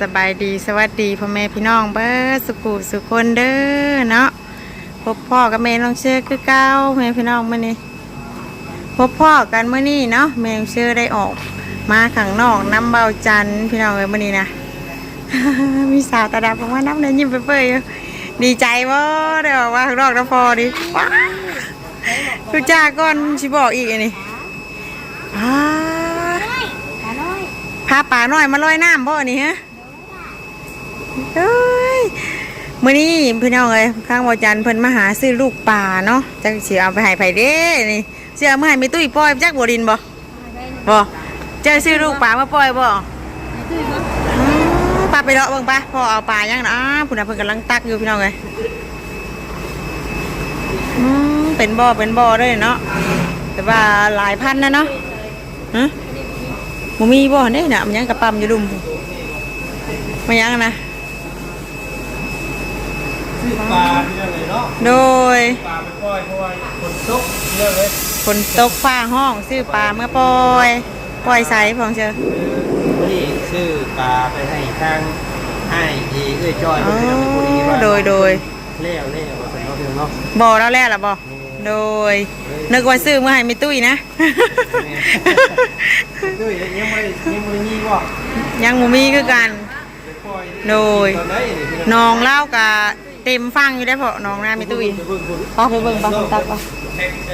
สบายดีสวัสดีพ่อแม่พี่น้องเบิร์สุขุสุคนเด้อเนาะพบพ่อกับแม่น้องเชื่อคือเก้าแม่พี่น้องมื่อนี้พบพ่อกันเมื่อนี้เนาะแม่น้องเชื่อได้ออก มาข้างนอกน้ำเบาจันพี่น้องเลยมื่อนี้นะมีสาวตาดำบอกว่าน้ำเลยยิ้มเปื่อยดีใจบ่ได้ออกมาข้างนอกน้ำพอดิว้าคือจ้าก่อนชิบอกอีกนนี้อ้าพาป่าน่อยมาลอยน้ำบ่นี่ฮะ เอ้ยมื้อนี้พี่น้องเอ้ยข้างบ่จันทร์เพิ่นมาหาซื้อลูกป่าเนาะจักสิเอาไปให้ไผเด้นี่สิเอามาให้แม่ตุ้ยปล่อยจักบ่ดินบ่บ่เจ้าซื้อลูกป่ามาปล่อยบ่อืมปลาไปเลาะเบิ่งปะพ่อเอาปลายังนะอ้าพุ่นน่ะเพิ่นกำลังตักอยู่พี่น้องเอ้ยอืมเป็นบ่อเป็นบ่อเด้เนาะแต่ว่าหลายพันนะเนาะฮะบ่มีบ่เด้น่ะมันยังกระปั๊มอยู่ดุมพูมันยังนะ ซื้อปลาที่นั่นเลยเนาะโดยปลาไปปล่อยเพราะว่าฝนตกเยอะเลยฝนตกฟ้าห้องซื้อปลาเมื่อปล่อยปล่อยใส่พองเชอนี่ซื้อปลาไปให้ทางให้ดีเอ้ยจอยอ๋อเพิ่นเอาไปบุรีว่าโดยโดยเลี้ยวเลี้ยวว่าซั่นเนาะพี่น้องเนาะบ่แล้วแหละล่ะบ่โดยนึกว่าซื้อเมื่อให้มีตุ้ยนะด้วยยังไม่ยังไม่มีบ่ยังบ่มีคือกันไปปล่อยโดยตอนไหนนี่พี่น้องเล่ากับ เต็มฟังอยู่ได้เพราะน้องน้ามีตุ้ยไปเบิ่งพุ่นพอไปเบิ่งปลาคนตักปะแพ็คไป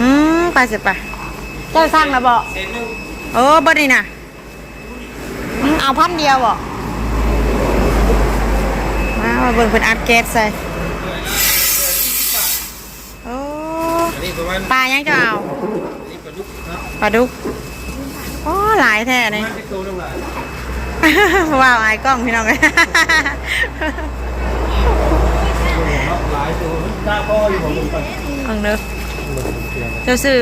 อืมไปเสิไปะเจ้าสั่งแล้วบ่เศษหนึงเออบ่นี่น่ะเอาพันเดียวบ่มามาเบิ่งเพิ่นอัดแก๊สใส่โอ้ประมาณปลายังจะเอาปลาดุกโอ้หลายแท้เท่าไหร่ว้าวไอายกล้องพี่น้องเลย หลายตัวมันตาพ่ออยู่ของมึงไปเอังเด้อเจ้าซื้อ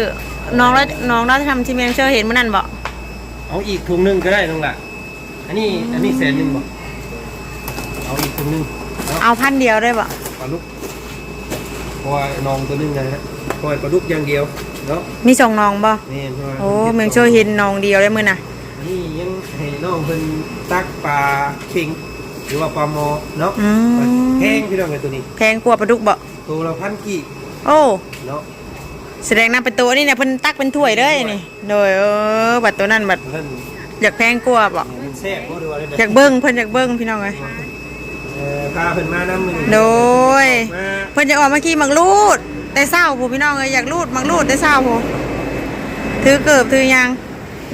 น้องแล้วน้องเราจะทำที่เมนเชอร์เห็นมื่อนั้นบ่เอาอีกถุงหนึงก็ได้น้องล่ะอันนี้อันนี้แสนหนึงบ่เอาอีกถุงหนึงเนาะเอาพันเดียวได้บ่ปลาดุกเพราะว่าน้องตัวหนึงนะฮะปล่อยปลาดุกอย่างเดียวเนาะมีสองน้องบ่นี่เพราะว่าโอ้เมนเชอร์เห็นน้องเดียวได้มื่อน่ะ อันนี่ยังให้น้องเพิ่นตักปลาเค็งห รือว่าปลาหมอเนาะอืม แห้งพี่น้องไอ้ตัวนี้แพงกว่าปลาดุกบ่ตัวละพันกี่โอ้เนาะแสดงน้ำเป็นตัวนี่เนี่ยเพิ่นตักเป็นถ้วยเด้อนี่โดยเออบัดตัวนั้นบัดท่านอยากแพงกว่าบ่มันแซ่บบ่ดูว่าได้อยากเบิ่งเพิ่นอยากเบิ่งพี่น้องเอ้ยเอ่อพาเพิ่นมานำมื้อนี้โดยมาเพิ่นจะออกมาขี่มักรูด แต่เศร้าผู้พี่น้องเอ้ยอยากรูดมักรูดแต่เศร้าผู้ถือเกิบถือหยัง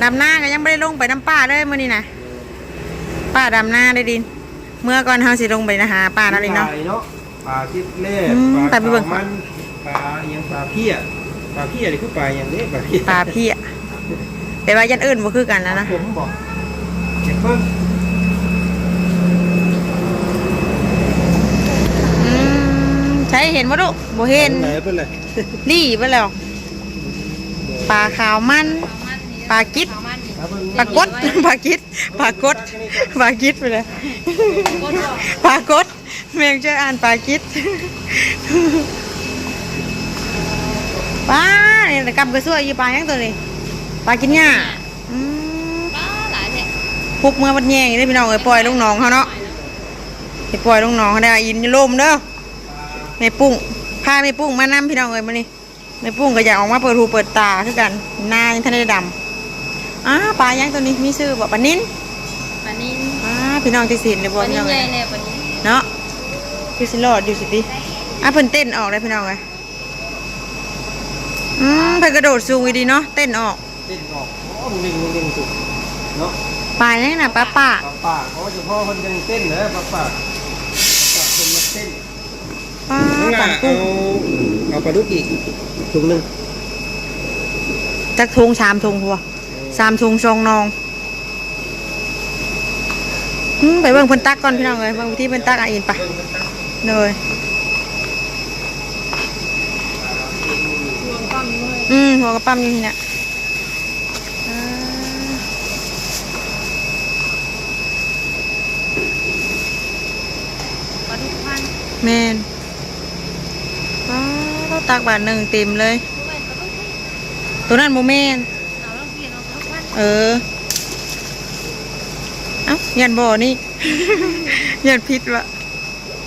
ดำหน้าก็ยังไม่ได้ลงไปน้ำป้าเลยมื้อนี้นะป้าดำหน้าได้ดิน เมื่อก่อนเฮาสิลงไปนะหาป้านั่นเองเนาะ ปลเนาะปลาทิพเล่อืมปลาแต่ไปเบิ่งขาวมันปลาอิหยังปลาเพี้ยปลาเพี้ยนี่คือปลาอิหยังเด้ปลาเพี้ยปลาพี่อะแต่ว่ายันอื่นบ่คือกันแล้วนะผมบอกเจ็บเพิ่งอืมใช้เห็นบ่ลูกบ่เห็น ไหนเพิ่นเลยนี่ไปแล้วปลาขาวมัน ปลากิดปลากด ปลากิดปลากดปลากิดไปเลยปลากดแมงช่วยอ่านปลากิดปลาเนี่ยกำกระซวยอยู่ปลายังตัวนี้ปลากินหญ้าอืมป้าหลายเนี่ยพุกเมื่อวันแย่งได้พี่น้องเอ้ยปล่อยลูกน้องเขาเนาะไปปล่อยลูกน้องเขาได้อินอยาลมเด้อแม่ปุ้งพาแม่ปุ้งมานำพี่น้องเอ้ยมานี่แม่ปุ้งก็อยากออกมาเปิดหูเปิดตาคือกันหน้ายังทันได้ดำ อ้าปลายังตัวนี้มีชื่อบ่ปลานิ้นปลานินอ้าพี่น้องที่สินเลยปบ่ลานิพี่นน้องใหญ่เอ้ยเนี่ยปลานินเนาะคือสิรอดอยู่สิติอะเพิ่นเต้นออกเลยพี่น้องเอ้ยอืมเพิ่นกระโดดสูงอีดีเนาะเต้นออกเต้นออกโอ้มึงมึงมึงสุดเนาะปลายังน่ะปลาป่าปลาป่าเขาเฉพาะคนยังเต้นเหรอปลาป่าปลาคนมาเต้นปลาน้องปลาล่ะกุ้เอางเอาปลาดุกอีกถุงหนึงจักทงชามทงหัว สามทงชองนองไปเบิ่งเพิ่นตักก่อนพี่น้องเอ้ยเบิ่งวิธีเพิ่นตักอะอินไปเลยอืมหัวกระปั๊มอยู่นี่น่ะอ่าปลาดุกพันแม่นว้าวตักบาทหนึ่งเต็มเลย ตัวนั้นโมแม่น เกียนเอาปลาดุกพันเออ เอ้ายันบ่อนี่ ยันพิษวะ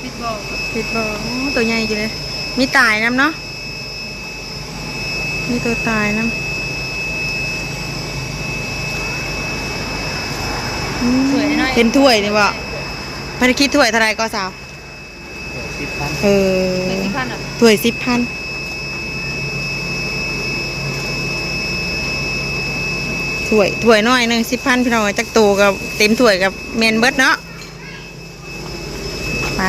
ปิดบอกพิษบ่อโอ้ตัวใหญ่จังเลยมีตายน้ำเนาะ มีตัวตายน้ำอืมสวยหน่อยเห็นถ้วยนี่บ่พันคิดถ้วยเท่าไรก็สาวสิบพันเออเป็นที่ขั้นอะถ้วยสิบพัน ถ้วยถ้วยน้อยหนึ่งสิบพันพี่น้องจักโตกับเต็มถ้วยกับเมนเบิร์ดเนาะไป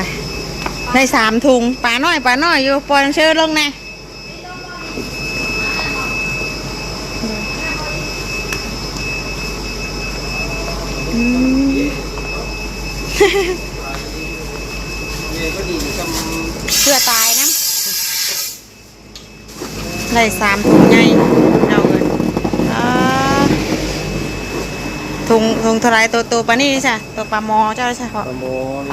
ได้สามถุงปลาน้อยปลาน้อยอยู่ปอยเชิญลงแน่เยก็ดีกับเพื่อตายนะได้สามถุงไงเอาเงินอ่า ถุงถุงเท่าไรตัวตัวปลานี่ใช่ตัวปลาหมอเจ้าใช่ปะประมูล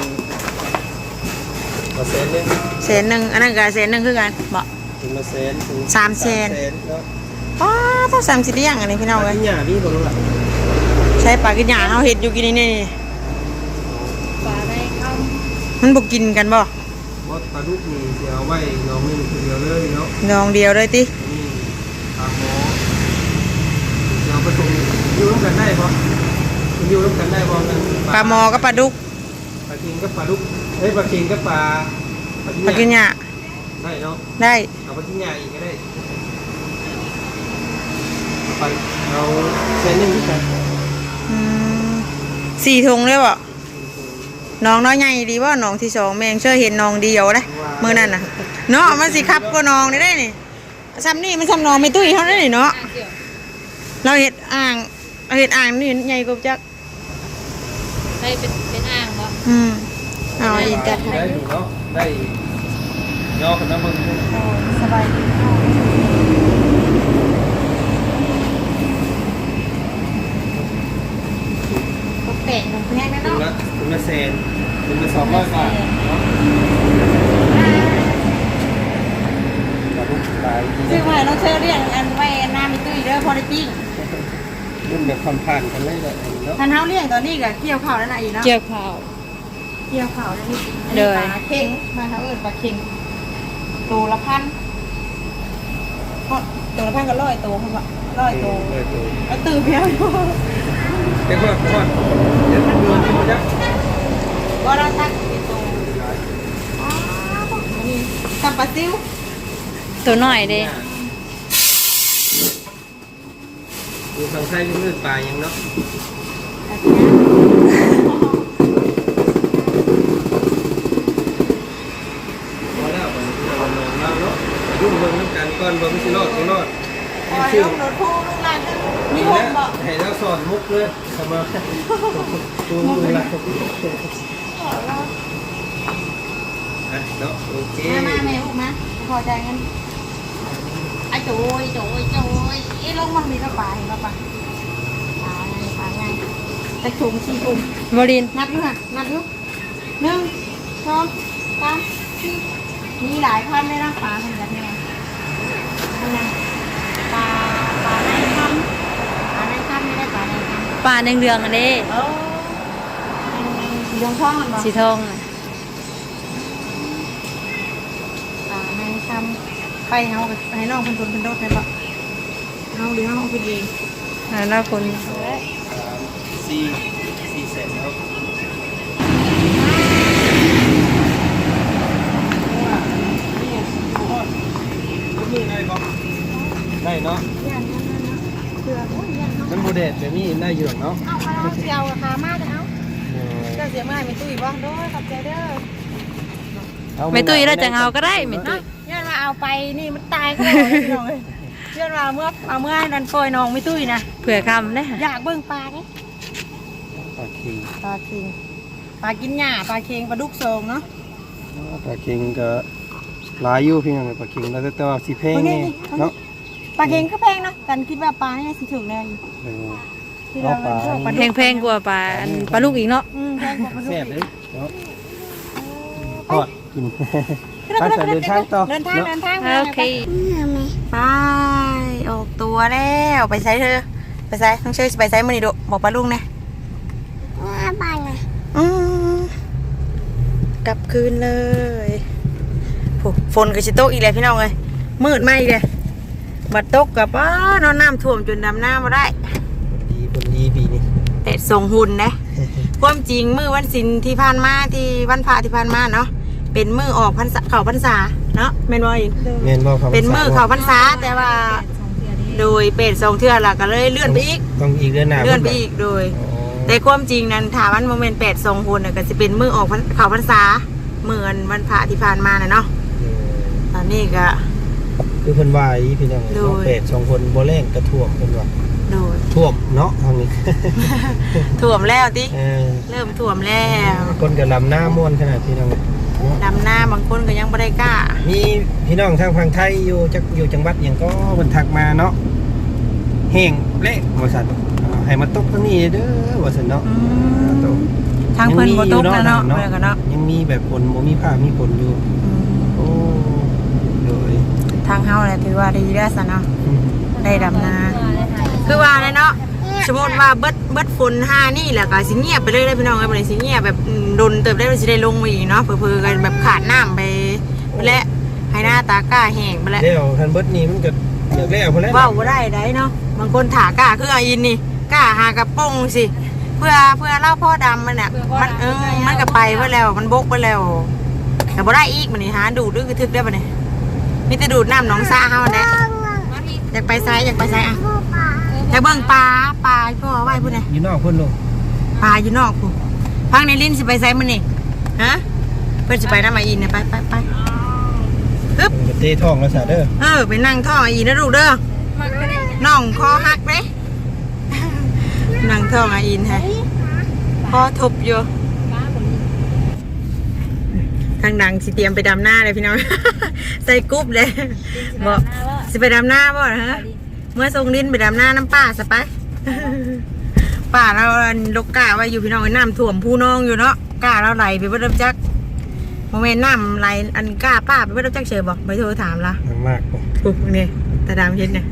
มาเซนเนี่ยเศษหนึ่งอันนั้นกับเศษหนึ่งคือกันบอก ถึงมาเซนถึงสามเซนเนาะป้าต้องสามสิบเลี้ยงอันนี้พี่น้องเลยที่หยาพี่บอกแล้วล่ะใช้ปลากินหยาเขาเห็ดอยู่กินนี่นี่ปลาในคมันบกกินกันบ่ว่าปลาดุกนี่จะเอาไว้น้องนึงคือเดียวเลยเนาะนองเดียวเลยตินี่ปลาหมอจะเอาผสมอยู่ร่วมกันได้ปะ อยู่ร่วมกันได้ปะกันปลาหมอกับปลาดุกปลาเค็งกับปลาดุกเฮ้ยปลาเค็งกับปลาปลากินหยาได้เนาะได้เอาปลากินหยาอีกก็ได้ไปเอาเซนหนึ่งที่กันอืมสี่ถุงเลยบ่น้องน้อยใหญ่ดีว่าน้องที่สองแมงเชื่อเห็นน้องเดียวนะมือนั่นน่ะเนาะมันสิครับก็น้องได้ได้นี่ซ้ำนี่มันซ้ำน้องไม่ตุ้ยเขาได้นี่เนาะำอ่างเกี่ยวเราเห็ดอ่างเราเห็ดอ่างนี่ใหญ่กว่าจัก ได้เป็นเป็นอ่างบ่อืมเอาอีกจัดให้ได้อยู่เนาะได้ย่อคนน้ำมันสบายดีก็เป็ดของแพงนะถึงเนาะละถึงละเซนถึงละสองร้อยบาทเนาะปลาดุกปลาอีกซื้อไว้เราเชื่อเรียงอันไว้น้ำไม่ตุ้ยเด้อพอได้ปิ้ง รุ่นแบบผ่านผ่านๆกันเลยแหละเนาะทันเท้าเลี้ยงตอนนี้ก็เกี่ยวข้าวแล้วนะอีเนาะ เกี่ยวข้าว เกี่ยวข้าวแล้วนี่เด้อปลาเค็งมาเขาเอิ้นปลาเค็งตัวละพันเพราะตัวละพันก็ร้อยตัวครับว่าร้อยตัวเออตัวเอาตื่นเพียวอยู่แต่ว่าเพราะว่าเดี๋ยวมันเดือนที่มันจะก็เราตักเป็นตัวอ๋ออันนี้กับปลาซิวตัวหน่อยเด้ ดูทางไทยเลือดปลายังเนาะพอแล้วผมจะลองเล่าเนาะยุ่งเบิ่งน้ำกันก่อนว่าไม่ใช่รอดไม่รอดปล่อยชื่อลงรถพูลูกหลานเด้อมีนี่หแหกละบ่ให้เราสอนมุกเลยทำมาตัวมือละอะเนาะโอเค มามาแม่ลูกมาพอใจงั้นไอ้ โจ้ยโจ้ยโจ้ยไอ้ลงมันมีกระป๋าเห็นกระป๋าปลาไงปลาไงตะถุงสี่ถุงบรินนับอยู่ค่ะนับอยู่หนึ่งสองสามสี่มีหลายพันเลยนะปลาเหมือนกันเนี่ยนั่นนะปลาปลาในคำปลาในคำไม่ได้ปลาในคำปลาเรืองๆอันเด้เออสีทองทองมันบอกสีทองอะปลาในคำ ไปเฮาไปให้น้องคนตนเป็นโดดได้ปะเฮาหรือเฮาเอาไปเองอ่าหน้าคนสี่สี่เซนเนาะได้ปะได้เนาะย่านนั้นนะเสือโอ้ยย่านเนาะมันโบเดตแบบนี้ได้อยู่หรอกเนาะเอาเอาเสียวราคามากเอาเจ้าเสียเมื่อไหร่ไม่ตุ้ยบ่โดยขอบใจเด้อไม่ตุ้ยเราจะเอาก็ได้ไม่ตุ้เนาะยย้อนมา เอาไปนี่มันตายก็เลยพี่น้องเอ้ยย้อนมาเมื่อเอาเมื่อนันปล่อยน้องไม่ตุ้ยนะเผื่อคำได้อยากเบิ่งปลาไงปลาเค็งปลาเค็งปลากินหญ้าปลาเค็งปลาดุกโซงเนาะปลาเค็งก็หลายอยู่พี่น้องปลาเค็งแล้วแต่ว่าสีแพงนี่เนาะปลาเค็งก็แพงเนาะกันคิดว่าปลานี่สิถึงแน่อยู่เออ ที่เราเอาปลาชอบปลาแพงแพงๆกว่าปลาอันปลาลูกอีกเนาะอืมแพงกว่าปลาดุกแซ่บเลอียกเนาะทอดกินขึ้นมา ไปใส่เดินทางต่อเดินทางเนาะเดินทางโอเคไปออกตัวแล้วไปใส่เธอไปใส่ต้องเชื่อไปใส่มือนี่ดูบอกปลาลุงนะว่าอืมกลับคืนเลยโหฝนก็สิตกอีกแล้วพี่น้องเอ้ยมืดมาอีกแล้วบัดตกกับป้านอนน้ำท่วมจนดำน้ำมาได้ดีคนดีปีนี้แต่ส่งหุ่นนะความจริงมือวันศิลที่ผ่านมาที่วันพระที่ผ่านมาเนาะ เป็นมือออกพรรษาเขาพรรษาเนาะแม่นบ่อีกแม่นบ่ครับเป็นมือเขาพรรษาแต่ว่า โดยเป็ดสองเทื่อละก็เลยเลื่อนไปอีกต้องอีกเดือนหน้าเลื่อนไปอีกโดยอ๋อแต่ความจริงนั้นถามวันโมเมนต์เป็ดสองหุ่นน่ะก็จะเป็นมือออกพรรเขาพรรษามือวันวันพระที่ผ่านมาน่ะเนาะเออตอนนี้ก็คือเพิ่นว่าอีพี่น้องโดยน้องเป็ดสองคนบ่แรงกระท่วมเพิ่นว่าโดยท่วมเนาะทางนี้ท่วมแล้วติเออเริ่มท่วมแล้วคนกับลำหน้าม่วนขนาดพี่น้องเนาะ ดำหน้าบางคนก็ยังไม่ได้กล้า มีพี่น้องทางฝั่งไทยอยู่จักอยู่จังหวัดหยังก็เพิ่นทักมาเนาะแห้งเละว่าซั่นอ่าให้มาตกทางนี้เด้อว่าซั่นเนาะอืตกมทางเพิ่นบ่ตกแล้วเนาะยังมีเพิ่นก็เนาะยังมีแบบฝนบ่มีผ้ามีฝนอยู่ อืมโอ้โดยทางเฮาแหละถือว่าดีแล้วซะเนาะ ได้ดำนา คือว่าเลยเนาะส มมติว่าเบิดเบิดฝนห้านี่แหละก็สิเงียบไปเลยได้อพี่น้องเอ้ยบ่ได้สิเงียบแบบอืมดนเติบได้สิได้ลงมาอีกเนาะเผื่อๆกันแบบขาดน้ำไปและให้หน้าตากล้าแห้งไปแล้วแล้วทันเบิดนี้มันก็อยากแล้วพุ่นแหล้วเว้าบ่ได้ได้เนาะบางคนถากล้าคืออาอินนี่กล้าหากระป้งสิเพื่อเพื่อเล่าพ่อดำมันเนี่ยมันเออมันก็ไปเพื่อแล้วมันบกไปแล้วแต่บ่ได้อีกมันนี่หาดูดดื้อทึกได้ปะเนี่ยมีแต่ดูดน้ำหนองซ่าเฮาเนี่ยอยากไปไซอยากไปไซอะ อยากเบิ่งปลาปลาพ่อไว้พุ่นเนี่ยอยู่นอกพุ่นลูกปลาอยู่นอกพุ่นพังในลิ้นสิไปไซมันนี่ฮะเพื่อนสิไปน้ำมาอินเนี่ยไปไปไปฮึบมันก็เตะท้องแล้วซะเด้อเออไปนั่งท่ออาอินนะลูกเด้อน้องคอหักเด้นั่งท่ออาอินฮะคอทบอยู่ทางดังสิเตรียมไปดำหน้าเลยพี่น้อง ใส่กรุ๊ปเลยบอกสิไปดำหน้าบ่ฮะเมื่อทรงลิ้นไปดำหน้าน้ำป้าสไปป้าเราอันลกกาไว้อยู่พี่น้องน้ำท่วมผู้น้องอยู่เนาะกาเราไหลไปเบิดรับจักโมเมนต์น้ำไหลอันกล้าป้าไปเบิดรับจักเฉยบอกไปโทรถามละมากๆบ่ปุ๊บนี่ตาดำเห็นเนี่ย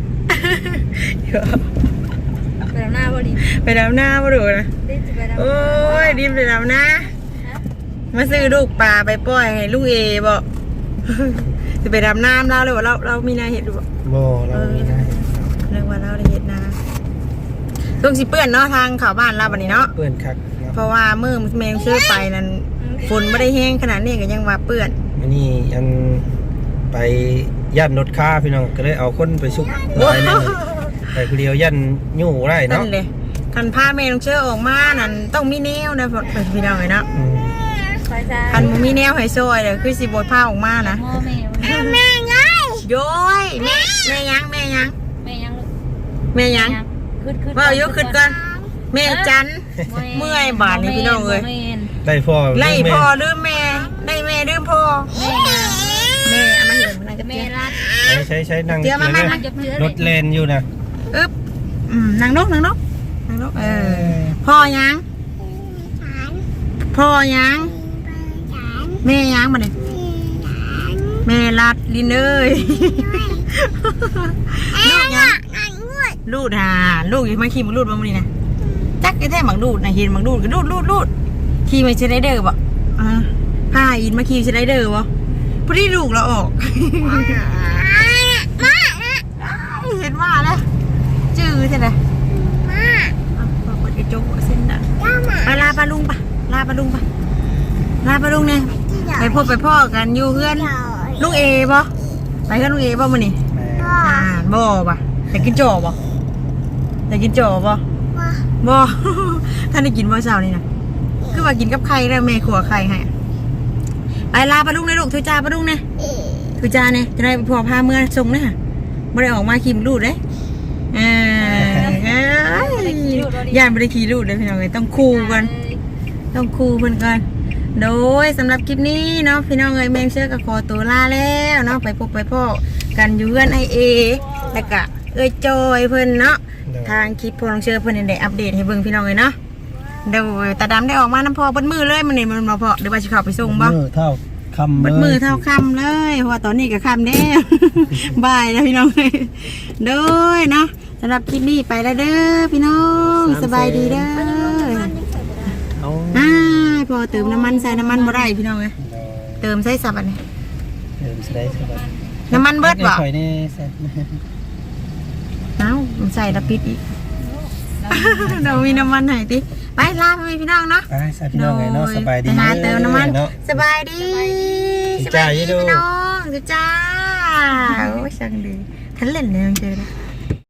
ไปแล้วหน้าบ่ดีไปดำหน้าบ่ดูนะได้จะไปแล้วโอ้ยดิมไปดำหน้ามาซื้อลูกปลาไปปล่อยให้ลูกเอบอกจะไปดำน้ำเราเลยว่าเราเรามีนาเห็ดดูบ่บ่เรามีนะเรียกว่าเราได้เห็ดนาต้องสิเปื้อนเนาะทางเขาบ้านเราบัดนี้เนาะเปื้อนคักเนาะเพราะว่ามือแมงเชื่อไปนั้นฝนไม่ได้แห้งขนาดนี้ก็ยังว่าเปื้อนอันนี้อันไปย่านรถค้าพี่น้องก็เลยเอาคนไปสุกหลายนั่นไปผู้เดียวย่านยู่ได้นั่เนาะนเลยคันผ้าแมงเชื่อออกมานั่นต้องมีแนวนะพี่น้องเลยเนาะอืมไปจ้าคันบ่มีแนวให้ซอยเลยคือสิบดผ้าออกมานะพ่อแม่แม่ไงโย้ยแม่แม่ยังแม่ยังแม่ยังลูก แม่ยัง ขึ้นขึ้นว่าอายุขึ้นก่อนแม่จัน เมื่อยบาดนี่พี่น้องเอ้ยได้พ่อไล่แม่พ่อลืมแม่ได้แม่ลืมพ่อแม่เอามาเห็นมันจะแม่เตี้ยรักใช้ใช้ใช้นั่งเดี๋ยวมานี่มานะจะเพื่อรถเลนอยู่นะอึ๊บอืมนางนกนางนกนางนกเออพ่อยังพ่อยังแม่ยังมาเลยแม่รัดลินเอ้ยลูกยัง ลูดหาลูกอยู่มาขี่มังลูดมามันนี่นะจักไอ้แท้มังลูดนะเห็นมังลูดก็ลูดลูดลูดขี่มาเชไดเดอร์บ่อ่าพาอินมาขี่เชไดเดอร์บ่พอดีลูกเราออกเห็นว่าแล้วจื้อใช่ไหมมาเปิดกระจกเส้นดังไปลาปลาลุงปะลาปลาลุงปะลาปลาลุงเนี่ยไปพบไปพ่อกันอยู่เพื่อนลุงเอปะไปกับลุงเอปะมันนี่อ่าบ่ปะแต่กินจ่อปะ แต่กินจ่อปะบ่ ท่านได้กินบ่เช้านี่นะคือว่ากินกับไข่แล้วแม่ขัวไข่ให้ไปลาปลาลุงเลยลูกถือจ้าปลาลุงเนี่ยถือจ้าเนี่ยจะได้พอพาเมื่อส่งเนี่ยไม่ได้ออกมาขี่รูดเลยเออเอ้ยย่านไม่ได้ขี่รูดเลยพี่น้องเลยต้องคู่กัน ต้องคู่เพื่อนกันโดยสำหรับคลิปนี้เนาะพี่น้องเอ้ยแมงเชื่อกับคอตัวลาแล้วเนาะไปพบไปพ่อกันอยู่เพื่อนไอเอแล้วก็ เอ้ยจอยเพื่อนเนาะทางคลิปพอลองเชื่อเพื่อนได้อัปเดตให้เบิ่งพี่น้องเลยเนาะเดี๋ยวตาดำได้ออกมาน้ำพอเบนมือเลยมันนี่มันมาพอเดี๋ยวว่าจะเข้าไปส่งบ่มือเท่าคำเบิดลยมือเท่าคำเลยเพราะว่าตอนนี้ก็คำแน่บายนะพี่น้องเลยโดยเนาะสำหรับคลิปนี้ไปแล้วเด้อพี่น้องสบายดีเด้อเอาอ่าพอเติมน้ำมันใส่น้ำมันบ่ได้พี่น้องเอ้ยเติมใส่สับอันนี้เดิมสไลด์สบายน้ำมันเบิดบ่ ข่อยนี่แซ่บ เอ้า มันใส่แล้วปิดอีกเรามีน้ำมันให้ติไปลาไปพี่น้องเนาะไปสาพี่น้องไงเนาะสบายดีไปหาเติมน้ำมัน เนาะ สบายดีสิสจ้าบายดีอยู่ดูพี่น้องสิจ้าโอ้ยช่างดีทันเล่นเลยจังเจอเลย